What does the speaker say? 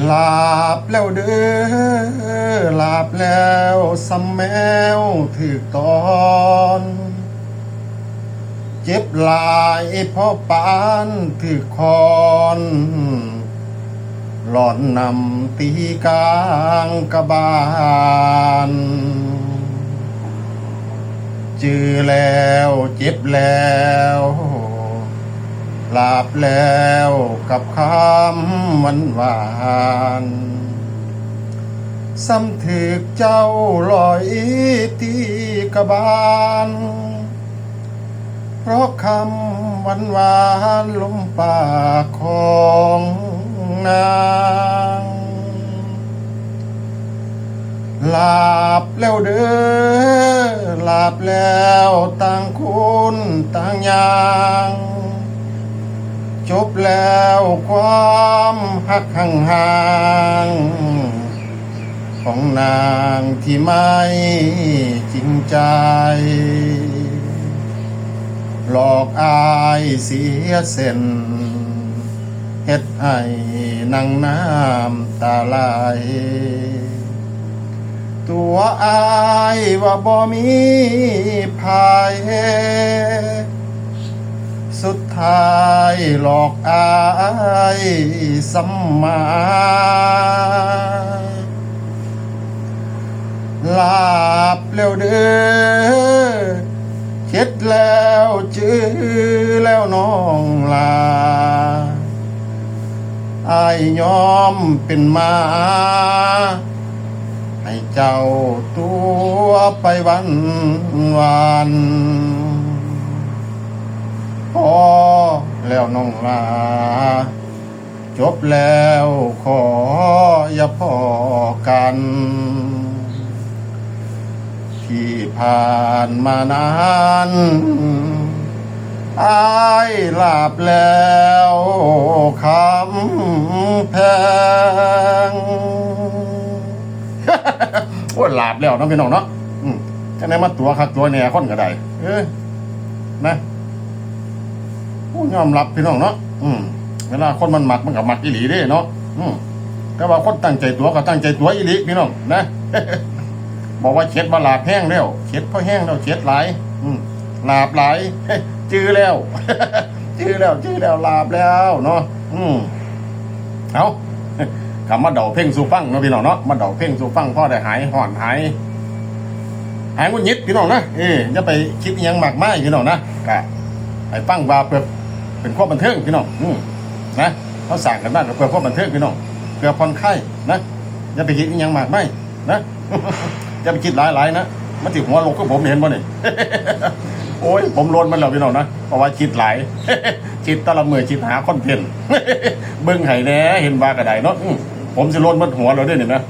หลาบแล้วเด้อหลาบแล้วสำแมวถือตอน เจ็บลายพราะปานถือคอนหลอนนำตีกลางกระบาลจือแล้วเจ็บแล้ว ลาบแล้วกับคำหวานหวานซ้ำถึกเจ้าลอยที่กระบาล เพราะคำหวานหวานลมปากของนางหลาบแล้วเด้อหลาบแล้วต่างคุณต่างอย่าง จบแล้วความหักห่างห่างของนางที่ไม่จริงใจ หลอกอายเสียเส้นเฮ็ดให้นางน้ำตาไหลตัวอายว่าบ่มีภาย สุดท้ายหลอกอายสัมมาลาบแล้วเด้อเช็ดแล้วจื้อแล้วน้องลาอายยอมเป็นมาให้เจ้าตัวไปวันวาน พอแล้วน้องลา จบแล้วขออย่าพอกัน ที่ผ่านมานานอายลาบแล้วคำแพงโอ้หลาบแล้วน้องพี่น้องเนาะอืมจะไหนมาตัวคักตัวเนี่ยคนก็ได้เอ้ยนะ ยอมรับพี่น้องเนาะอืมเวลาคนมันหมักมันกับหมักอีหลีเด้เนาะอืมแต่ว่าคนตั้งใจตัวก็ตั้งใจตัวอีหลีพี่น้องนะบอกว่าเช็ดมาหลาบแห้งแล้วเช็ดเพราะแห้งแล้วเช็ดหลายอืมหลาบหลายจื้อแล้วจื้อแล้วจื้อแล้วหลาบแล้วเนาะอืมเอาคำมาเดาเพ่งสู่ฟังเนาะพี่น้องเนาะมาเดาเพ่งสู่ฟังพ่อได้หายห่อนหายหายงุนยิดพี่น้องนะเอ้ยอย่าไปคิดยังมากมายพี่น้องนะกะไอ้ฟังว่าเพื่อ เป็นความบันเทิงพี่น้องอืมนะเขาสั่งกันมาเพื่อความบันเทิงพี่น้องเพื่อผ่อนคลายนะอย่าไปคิดยังมากมายนะอย่าไปคิดหลายๆนะมันติหัวลงก็ผมเห็นบ่นี่โอ้ยผมโลนมันแล้วพี่น้องนะเพราะว่าคิดหลายคิดตะละเมือคิดหาคอนเทนต์เบิ่งไห้แน่เห็นว่ากระไดเนาะผมสิโลนมันหัวเราได้วยนี่นะ